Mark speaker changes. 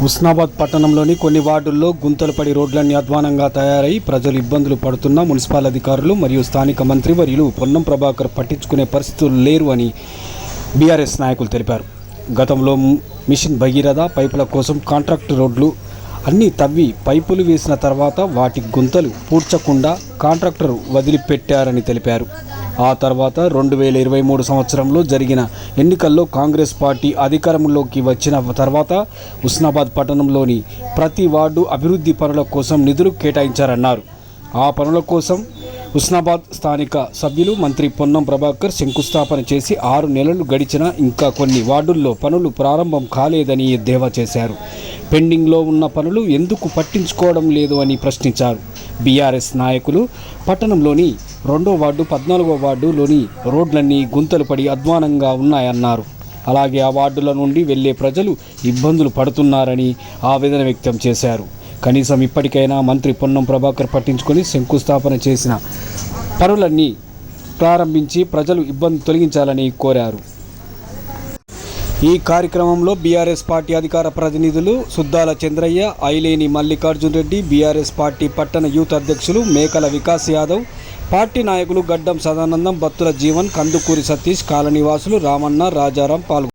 Speaker 1: హుస్నాబాద్ పట్టణంలోని కొన్ని వార్డుల్లో గుంతలు పడి రోడ్లన్నీ అధ్వానంగా తయారై ప్రజలు ఇబ్బందులు పడుతున్న మున్సిపల్ అధికారులు మరియు స్థానిక మంత్రివర్యులు పొన్నం ప్రభాకర్ పట్టించుకునే పరిస్థితులు లేరు అని బీఆర్ఎస్ నాయకులు తెలిపారు. గతంలో మిషన్ భగీరథ పైపుల కోసం కాంట్రాక్ట్ రోడ్లు అన్నీ తవ్వి పైపులు వేసిన తర్వాత వాటి గుంతలు పూడ్చకుండా కాంట్రాక్టర్ వదిలిపెట్టారని తెలిపారు. ఆ తర్వాత రెండు వేల ఇరవై మూడు సంవత్సరంలో జరిగిన ఎన్నికల్లో కాంగ్రెస్ పార్టీ అధికారంలోకి వచ్చిన తర్వాత ఉస్నాబాద్ పట్టణంలోని ప్రతి వార్డు అభివృద్ధి పనుల కోసం నిధులు కేటాయించారన్నారు. ఆ పనుల కోసం హుస్నాబాద్ స్థానిక సభ్యులు మంత్రి పొన్నం ప్రభాకర్ శంకుస్థాపన చేసి ఆరు నెలలు గడిచినా ఇంకా కొన్ని వార్డుల్లో పనులు ప్రారంభం కాలేదని ఎద్దేవా చేశారు. పెండింగ్లో ఉన్న పనులు ఎందుకు పట్టించుకోవడం లేదు అని ప్రశ్నించారు. బీఆర్ఎస్ నాయకులు పట్టణంలోని రెండో వార్డు పద్నాలుగో వార్డులోని రోడ్లన్నీ గుంతలు పడి అధ్వానంగా ఉన్నాయన్నారు. అలాగే ఆ వార్డుల నుండి వెళ్ళే ప్రజలు ఇబ్బందులు పడుతున్నారని ఆవేదన వ్యక్తం చేశారు. కనీసం ఇప్పటికైనా మంత్రి పొన్నం ప్రభాకర్ పట్టించుకొని శంకుస్థాపన చేసిన పనులన్నీ ప్రారంభించి ప్రజలు ఇబ్బంది తొలగించాలని కోరారు. ఈ కార్యక్రమంలో బీఆర్ఎస్ పార్టీ అధికార ప్రతినిధులు సుద్దాల చంద్రయ్య ఐలేని మల్లికార్జున్ రెడ్డి బీఆర్ఎస్ పార్టీ పట్టణ యూత్ అధ్యక్షులు మేకల వికాస్ యాదవ్ పార్టీ నాయకులు గడ్డం సదానందం బత్తుల జీవన్ కందుకూరి సతీష్ కాలనీవాసులు రామన్న రాజారాం పాల్గొన్నారు